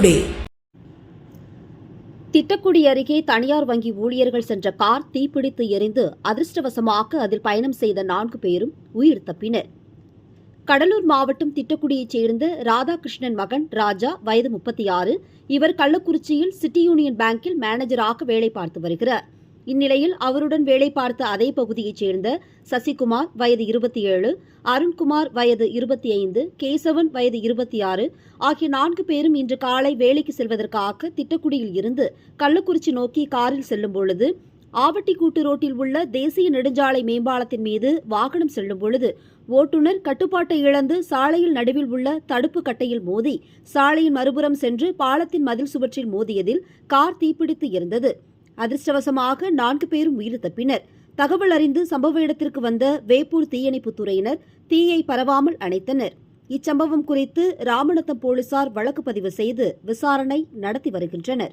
Today Tittakudi அருகே தனியார் வங்கி ஊழியர்கள் சென்ற கார் தீப்பிடித்து எரிந்து அதிர்ஷ்டவசமாக அதில் பயணம் செய்த நான்கு பேரும் உயிர் தப்பினர் கடலூர் மாவட்டம் திட்டக்குடியைச் சேர்ந்த ராதாகிருஷ்ணன் மகன் ராஜா வயது முப்பத்தி ஆறு இவர் கள்ளக்குறிச்சியில் சிட்டி யூனியன் பேங்கில் மேனேஜராக வேலை பார்த்து வருகிறார். இந்நிலையில் அவருடன் வேலை பார்த்த அதே பகுதியைச் சேர்ந்த சசிகுமார் வயது இருபத்தி ஏழு அருண்குமார் வயது இருபத்தி ஐந்து கேசவன் வயது இருபத்தி ஆறு ஆகிய நான்கு பேரும் இன்று காலை வேலைக்கு செல்வதற்காக திட்டக்குடியில் இருந்து கள்ளக்குறிச்சி நோக்கி காரில் செல்லும் பொழுது ஆவட்டிக்கூட்டு ரோட்டில் உள்ள தேசிய நெடுஞ்சாலை மேம்பாலத்தின் மீது வாகனம் செல்லும் பொழுது ஓட்டுநர் கட்டுப்பாட்டை இழந்து சாலையில் நடுவில் உள்ள தடுப்பு கட்டையில் மோதி சாலையின் மறுபுறம் சென்று பாலத்தின் மதில் சுவற்றில் மோதியதில் கார் தீப்பிடித்து இருந்தது அதிர்ஷ்டவசமாக நான்கு பேரும் உயிர் தப்பினர் தகவல் அறிந்து சம்பவ இடத்திற்கு வந்த வேப்பூர் தீயணைப்புத் துறையினர் தீயை பரவாமல் அணைத்தனர். இச்சம்பவம் குறித்து ராமநத்தம் போலீசார் வழக்கு பதிவு செய்து விசாரணை நடத்தி வருகின்றனர்.